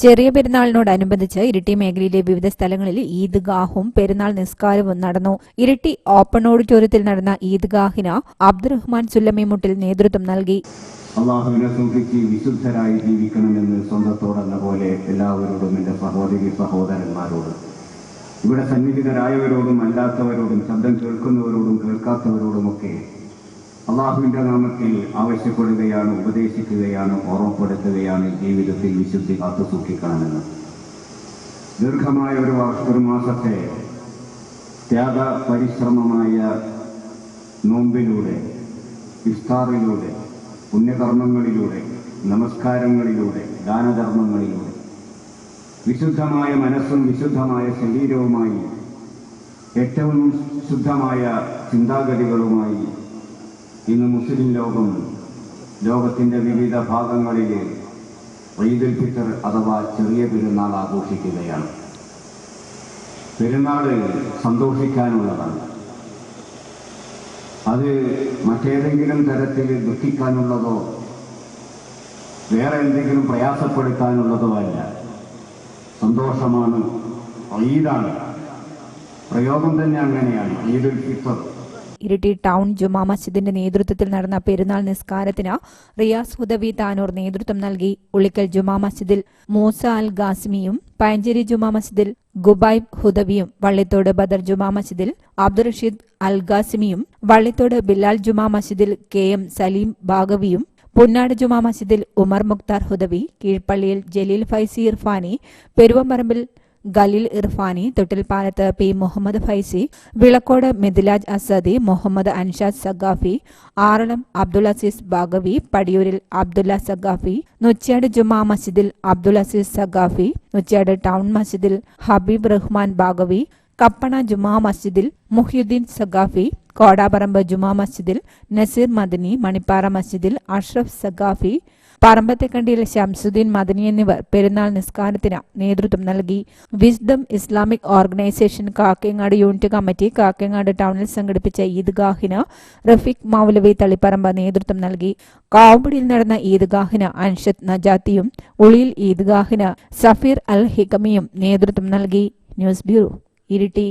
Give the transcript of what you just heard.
ചെറിയ പെരുന്നാളിനോടനുബന്ധിച്ച് ഇരിട്ടി മേഖലയിലെ വിവിധ സ്ഥലങ്ങളിൽ ഈദ്ഗാഹും പെരുന്നാൾ നിസ്കാരവും നടന്നു. ഇരിട്ടി ഓപ്പൺ ഓഡിറ്റോറിയത്തിൽ നടന്ന ഈദ്ഗാഹിന് അബ്ദുറഹ്മാൻ സുല്ലമിമുട്ടിൽ നേതൃത്വം നൽകി. അള്ളാഹുവിനെ സൂക്ഷിച്ച് വിശുദ്ധരായി ജീവിക്കണമെന്ന് സ്വന്തത്തോടെന്ന പോലെ എല്ലാവരോടും എന്റെ സഹോദരി സഹോദരന്മാരോടും. ഇവിടെ സന്നിഹിതരായവരോടും അല്ലാത്തവരോടും ശബ്ദം കേൾക്കുന്നവരോടും കേൾക്കാത്തവരോടുമൊക്കെ അള്ളാഹുവിന്റെ നാമത്തിൽ ആവശ്യപ്പെടുകയാണ് ഉപദേശിക്കുകയാണ് ഓർമ്മപ്പെടുത്തുകയാണ് ജീവിതത്തിൽ വിശുദ്ധി കാത്തു സൂക്ഷിക്കണമെന്ന് ദീർഘമായ ഒരു ഒരു മാസത്തെ ത്യാഗ പരിശ്രമമായ നോമ്പിലൂടെ ഇഫ്താറിലൂടെ പുണ്യകർമ്മങ്ങളിലൂടെ നമസ്കാരങ്ങളിലൂടെ ദാനധർമ്മങ്ങളിലൂടെ വിശുദ്ധമായ മനസ്സും വിശുദ്ധമായ ശരീരവുമായി ഏറ്റവും ശുദ്ധമായ ചിന്താഗതികളുമായി ഇന്ന് മുസ്ലിം ലോകം ലോകത്തിന്റെ വിവിധ ഭാഗങ്ങളിൽ ഈദുൽ ഫിത്തർ അഥവാ ചെറിയ പെരുന്നാൾ ആഘോഷിക്കുകയാണ്. പെരുന്നാൾ സന്തോഷിക്കാനുള്ളതാണ്. അത് മറ്റേതെങ്കിലും തരത്തിൽ ദുഃഖിക്കാനുള്ളതോ വേറെ എന്തെങ്കിലും പ്രയാസപ്പെടുത്താനുള്ളതോ അല്ല. സന്തോഷമാണ്. ഈദാണ്. പ്രയോഗം തന്നെ അങ്ങനെയാണ്. ഈദുൽ ഫിത്തർ ഇരിട്ടി ടൗൺ ജുമാ മസ്ജിദിന്റെ നേതൃത്വത്തിൽ നടന്ന പെരുന്നാൾ നിസ്കാരത്തിന് റിയാസ് ഹുദവി താനൂർ നേതൃത്വം നൽകി. ഉളിക്കൽ ജുമാ മസ്ജിദിൽ മൂസ അൽ ഗാസ്മിയും പയഞ്ചേരി ജുമാ മസ്ജിദിൽ ഗുബൈബ് ഹുദവിയും വള്ളിത്തോട് ബദർ ജുമാ മസ്ജിദിൽ അബ്ദുൾ റഷീദ് അൽ ഗാസിമിയും വള്ളിത്തോട് ബിലാൽ ജുമാ മസ്ജിദിൽ കെ എം സലീം ബാഗവിയും പുന്നാട് ജുമാ മസ്ജിദിൽ ഉമർ മുക്താർ ഹുദവി കീഴ്പള്ളിയിൽ ജലീൽ ഫൈസി ഇർഫാനി പെരുവമ്പറമ്പിൽ ഖലീൽ ഇർഫാനി തൊട്ടിൽപ്പാലത്ത് പി. മുഹമ്മദ് ഫൈസി വിളക്കോട് മിഥിലാജ് അസദി മുഹമ്മദ് അൻഷാദ് സഗാഫി ആറളം അബ്ദുൽ അസീസ് ബാഗവി പടിയൂരിൽ അബ്ദുല്ല സഗാഫി നുച്ചാട് ജുമാ മസ്ജിദിൽ അബ്ദുൽ അസീസ് സഗാഫി നുച്ചാട് ടൗൺ മസ്ജിദിൽ ഹബീബ് റഹ്മാൻ ബാഗവി കപ്പണ ജുമാ മസ്ജിദിൽ മുഹ്യുദ്ദീൻ സഗാഫി കോടാപറമ്പ് ജുമാ മസ്ജിദിൽ നസീർ മദനി മണിപ്പാറ മസ്ജിദിൽ അഷ്റഫ് സഗാഫി പറമ്പത്തെക്കണ്ടിയിൽ ശംസുദ്ദീൻ മദനി എന്നിവർ പെരുന്നാൾ നിസ്കാരത്തിന് നേതൃത്വം നൽകി. Wisdom Islamic organisation Kakkayangad unit committee Kakkayangad ടൗണിൽ സംഘടിപ്പിച്ച ഈദ്ഗാഹിന് റഫീഖ് മൗലവി തളിപ്പറമ്പ് നേതൃത്വം നൽകി. കാവുപിടിയിൽ നടന്ന ഈദ്ഗാഹിന് അൻഷദ് നജാത്തിയും ഉളിയിൽ ഈദ്ഗാഹിന് സഫീർ അൽ ഹിഗമിയും നേതൃത്വം നൽകി. News bureau Iritty